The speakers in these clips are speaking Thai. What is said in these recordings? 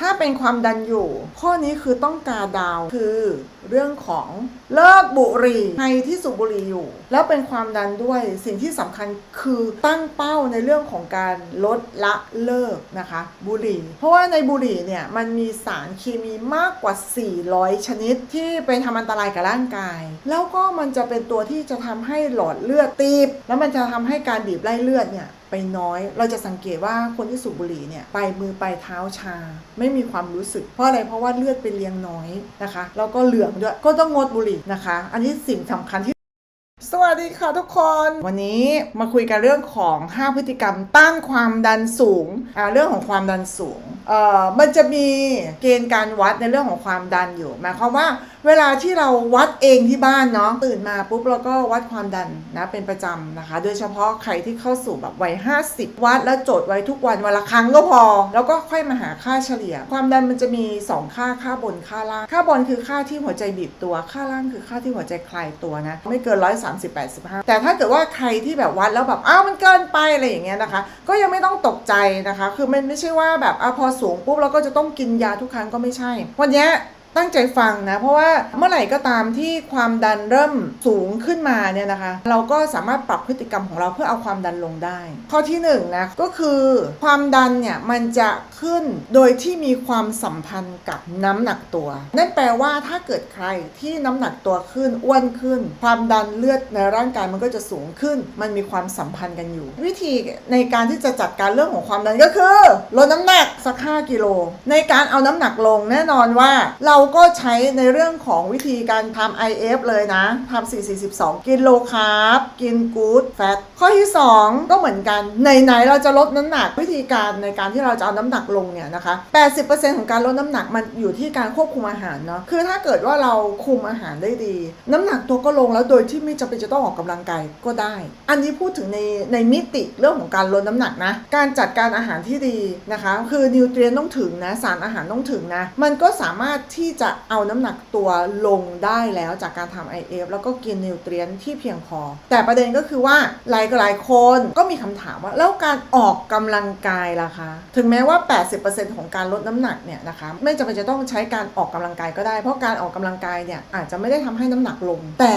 ถ้าเป็นความดันอยู่ ข้อนี้คือต้องกาดาวคือเรื่องของเลิกบุหรี่ใครที่สูบบุหรี่อยู่ แล้วเป็นความดันด้วยสิ่งที่สำคัญคือตั้งเป้าในเรื่องของการลดละเลิกนะคะ บุหรี่ เพราะว่าในบุหรี่เนี่ยมันมีสารเคมีมากกว่า 400 ชนิดที่ไปทำอันตรายกับร่างกาย แล้วก็มันจะเป็นตัวที่จะทำให้หลอดเลือดตีบ แล้วมันจะทำให้การบีบไล่เลือดเนี่ย ไปน้อย เราจะสังเกตว่าคนที่สูบบุหรี่เนี่ยไปมือไปเท้าชา ไม่มีความรู้สึก เพราะอะไรเพราะว่าเลือดไปเลี้ยงน้อยนะคะแล้วก็เหลืองด้วยก็ต้องงดบุหรี่นะคะ อันนี้สิ่งสำคัญที่สวัสดีค่ะทุกคน วันนี้มาคุยกันเรื่องของ 5 พฤติกรรมต้านความดันสูงอ่าเรื่องของความดันสูงเอ่อมันจะมีเกณฑ์การวัดในเรื่องของความดันอยู่หมายความว่า เวลาที่เราวัดเองที่บ้านเนาะตื่นมาปุ๊บเราก็วัดความดันนะเป็นประจำนะคะ โดยเฉพาะใครที่เข้าสู่แบบวัย50 วัดแล้วจดไว้ทุกวันวันละครั้งก็พอ แล้วก็ค่อยมาหาค่าเฉลี่ย ความดันมันจะมี 2 ค่าค่าบนค่าล่าง ค่าบนคือค่าที่หัวใจบีบตัว ค่าล่างคือค่าที่หัวใจคลายตัวนะไม่เกิน130 85แต่ถ้าเกิดว่าใครที่แบบวัดแล้วแบบอ้าวมันเกินไปอะไรอย่างเงี้ยนะคะ ก็ยังไม่ต้องตกใจนะคะ คือมันไม่ใช่ว่าแบบอะพอสูงปุ๊บเราก็จะต้องกินยาทุกครั้งก็ไม่ใช่ วันเนี้ย ตั้งใจฟังนะ เพราะว่าเมื่อไหร่ก็ตามที่ความดันเริ่มสูงขึ้นมาเนี่ยนะคะ เราก็สามารถปรับพฤติกรรมของเราเพื่อเอาความดันลงได้ ข้อที่1นงนะก็คือความดันเนี่ยมันจะขึ้นโดยที่มีความสัมพันธ์กับน้ำหนักตัว นั่นแปลว่าถ้าเกิดใครที่น้ำหนักตัวขึ้นอ้วนขึ้น ความดันเลือดในร่างกายมันก็จะสูงขึ้น มันมีความสัมพันธ์กันอยู่ วิธีในการที่จะจัดการเรื่องของความดันก็คือลดน้ำหนักสัก5กิโลในการเอาน้ำหนักลงแน่นอนว่าเราก็ใช้ในเรื่องของวิธีการทำ IF เลยนะทำ4 42 กินโลคาร์บกินกู๊ดแฟตข้อที่ 2 ก็เหมือนกันไหนๆเราจะลดน้ำหนักวิธีการในการที่เราจะเอาน้ำหนักลงเนี่ยนะคะ 80%ของการลดน้ำหนักมันอยู่ที่การควบคุมอาหารเนาะคือถ้าเกิดว่าเราคุมอาหารได้ดี น้ำหนักตัวก็ลงแล้วโดยที่ไม่จำเป็นจะต้องออกกำลังกายก็ได้ อันนี้พูดถึงในในมิติเรื่องของการลดน้ำหนักนะการจัดการอาหารที่ดีนะคะ คือนิวเทรียนต้องถึงนะสารอาหารต้องถึงนะมันก็สามารถที่จะเอาน้ำหนักตัวลงได้แล้วจากการทำ IF แล้วก็กินนิวเทรียนที่เพียงพอ แต่ประเด็นก็คือว่าหลายหลายคนก็มีคำถามว่า แล้วการออกกำลังกายล่ะคะ ถึงแม้ว่า 80%ของการลดน้ำหนักเนี่ยนะคะไม่จำเป็นจะต้องใช้การออกกำลังกายก็ได้ เพราะการออกกำลังกายเนี่ยอาจจะไม่ได้ทำให้น้ำหนักลง แต่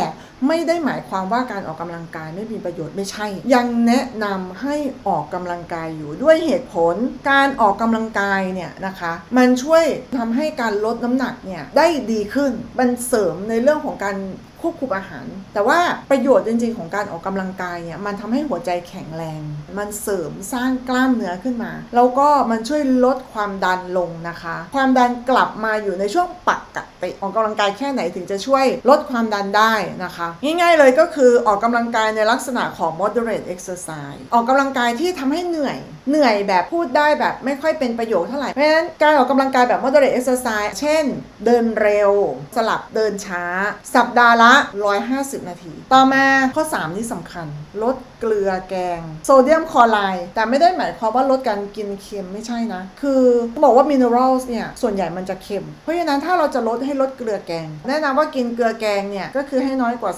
ไม่ได้หมายความว่าการออกกำลังกายไม่มีประโยชน์ไม่ใช่ ยังแนะนำให้ออกกำลังกายอยู่ด้วยเหตุผล การออกกำลังกายเนี่ยนะคะ มันช่วยทำให้การลดน้ำหนักเนี่ยได้ดีขึ้น มันเสริมในเรื่องของการ ควบคุมอาหาร แต่ว่าประโยชน์จริงๆของการออกกำลังกายเนี่ยมันทำให้หัวใจแข็งแรง มันเสริมสร้างกล้ามเนื้อขึ้นมา แล้วก็มันช่วยลดความดันลงนะคะ ความดันกลับมาอยู่ในช่วงปกติออกกำลังกายแค่ไหนถึงจะช่วยลดความดันได้นะคะ ง่ายๆเลยก็คือออกกำลังกายในลักษณะของ moderate exercise ออกกำลังกายที่ทำให้เหนื่อย เหนื่อยแบบพูดได้แบบไม่ค่อยเป็นประโยชน์เท่าไหร่เพราะฉะนั้นการออกกำลังกายแบบ moderate exercise เช่น เดินเร็ว สลับเดินช้า สัปดาห์ละ150 นาที ต่อมาข้อ 3 นี่สำคัญ ลดเกลือแกง โซเดียมคลอไรด์แต่ไม่ได้หมายความว่าลดการกินเค็มไม่ใช่นะ คือบอกว่ามินเนอรัลเนี่ย ส่วนใหญ่มันจะเค็ม เพราะฉะนั้นถ้าเราจะลดให้ลดเกลือแกง แนะนำว่ากินเกลือแกงเนี่ย ก็คือให้น้อยกว่า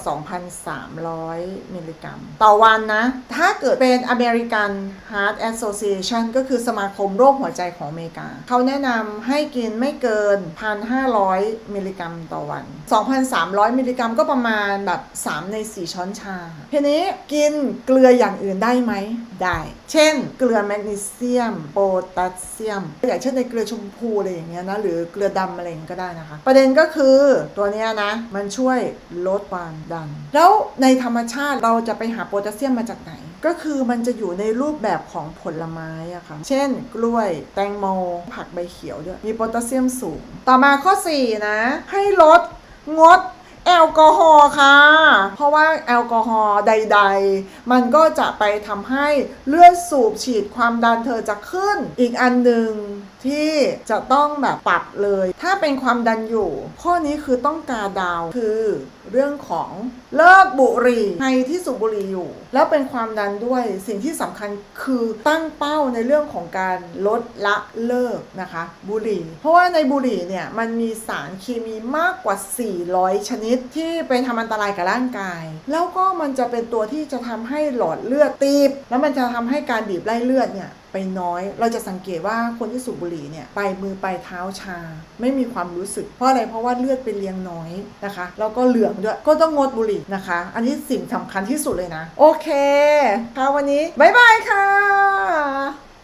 2,300 มิลลิกรัม ต่อวันนะ ถ้าเกิดเป็น American Heart Association ก็คือสมาคมโรคหัวใจของอเมริกา เขาแนะนำให้กินไม่เกิน 1,500 มิลลิกรัมต่อวัน 2,300 มิลลิกรัมก็ประมาณแบบ 3 ใน 4 ช้อนชาทีนี้กินเกลืออย่างอื่นได้ไหมได้ เช่น เกลือแมกนีเซียม โพแทสเซียมอย่างเช่นในเกลือชมพูอะไรอย่างเงี้ยนะหรือเกลือดำอะไรอย่างก็ได้นะคะ ประเด็นก็คือตัวเนี้ยนะมันช่วยลดความดัน แล้วในธรรมชาติเราจะไปหาโพแทสเซียมมาจากไหนก็คือมันจะอยู่ในรูปแบบของผลไม้อะค่ะ เช่น กล้วย แตงโม ผักใบเขียวด้วย มีโพแทสเซียมสูง ต่อมาข้อ 4 นะ ให้ลดงด แอลกอฮอล์ค่ะ เพราะว่าแอลกอฮอล์ใด ๆ มันก็จะไปทำให้เลือดสูบฉีดความดันเธอจะขึ้น อีกอันหนึ่งที่จะต้องแบบปรับเลย ถ้าเป็นความดันอยู่ ข้อนี้คือต้องกาดาวคือเรื่องของเลิกบุหรี่ใครที่สูบบุหรี่อยู่ แล้วเป็นความดันด้วยสิ่งที่สำคัญคือตั้งเป้าในเรื่องของการลดละเลิกนะคะ บุหรี่ เพราะว่าในบุหรี่เนี่ยมันมีสารเคมีมากกว่า 400 ชนิดที่ไปทำอันตรายกับร่างกาย แล้วก็มันจะเป็นตัวที่จะทำให้หลอดเลือดตีบ แล้วมันจะทำให้การบีบไล่เลือดเนี่ยไปน้อย เราจะสังเกตว่าคนที่สูบบุหรี่เนี่ยปลายมือปลายเท้าชา ไม่มีความรู้สึก เพราะอะไรเพราะว่าเลือดไปเลี้ยงน้อยนะคะแล้วก็เหลืองด้วยก็ต้องงดบุหรี่นะคะ อันนี้สิ่งสำคัญที่สุดเลยนะ โอเคค่ะวันนี้บ๊ายบายค่ะ